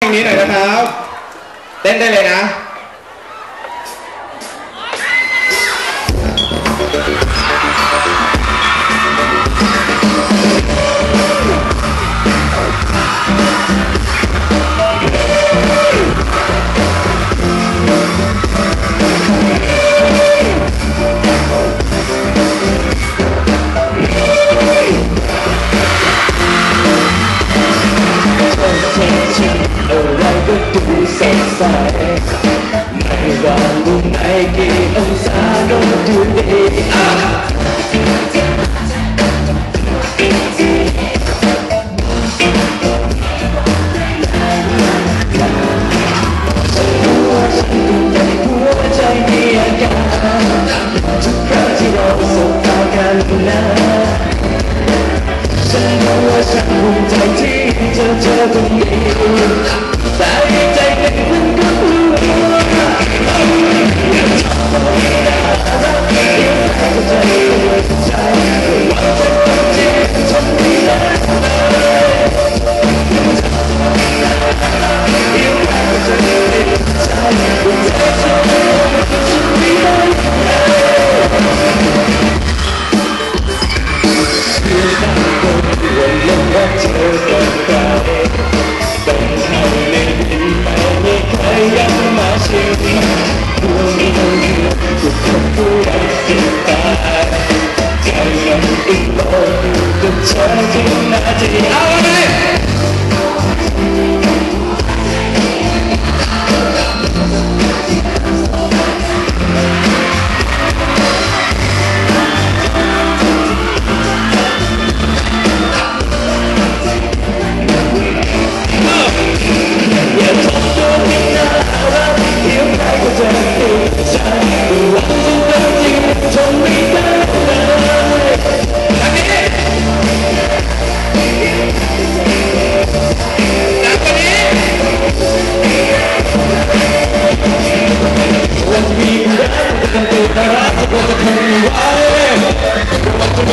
เพลงนี้หน่อยนะครับ เต้นได้เลยนะ ดูสดใสไม่ว่ามุมไหนกี่องศาก็ดูดีอะหัวใจ มีอ ก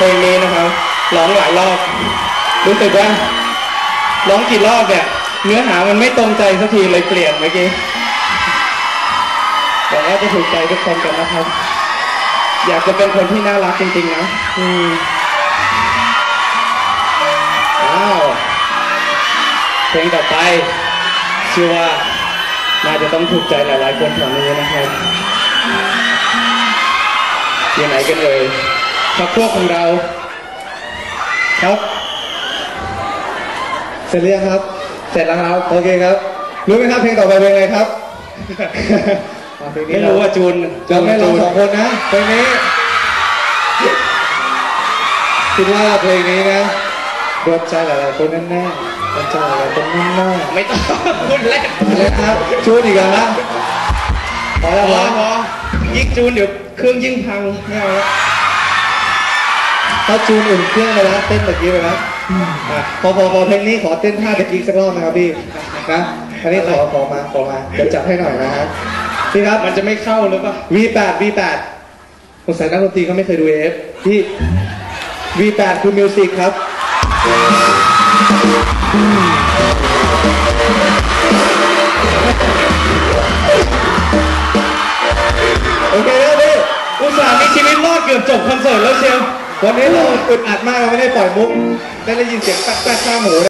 พลงนี้นะครับร้องหลายรอบ รู้สึกว่าร้องกี่รอบเนี่ยเนื้อหามันไม่ตรงใจสักทีเลยเปลี่ยนเมื่อกี้หวังว่าจะถูกใจทุกคนกันนะครับ อยากจะเป็นคนที่น่ารักจริงๆนะอืมาวเพลงต่อไปเชื่อว่าน่าจะต้องถูกใจหลาย ๆ คนแถวนี้นะครับอยู่ไหนกันเอ่ยพักพวกของเรา ครับ เสร็จหรือยังครับ เสร็จแล้วครับโอเคครับ รู้ไหมครับเพลงต่อไปเป็นไงครับอะเพลงนี้ไม่รู้ว่าจูนจะไม่ร้องสองคนนะเพลงนี้คิดว่าเพลงนี้นะ โดนใจหลายๆคนแน่ๆโดนใจหลายๆคนแน่ๆไม่ต้องคุณเล่นเลยครับชูดอีกแล้วนะพอแล้วพพออพอยิ่งจูนเดี๋ยวเครื่องยิ่งพังไม่เอาแล้วถ้าจูนอุ่นเครื่องไปแล้วเต้นตะกี้ไปแล้วอะพอพอพอเพลงนี้ขอเต้นท่าตะกี้สักรอบนะครับพี่นะอันนี้ขอขอมาขอมาเดี๋ยวจัดให้หน่อยนะครับพี่ครับ มันจะไม่เข้าหรือเปล่า V8 V8 สงสัยนักดนตรีเขาไม่เคยดูเอฟพี่ V8 คือมิวสิกครับ โอเคแล้วพี่อุตส่าห์มีชีวิตรอดเกือบจบคอนเสิร์ตแล้วเชียววันนี้เราอึดอัดมากเราไม่ได้ปล่อยมุก ได้ได้ยินเสียงแป๊กๆข้างหู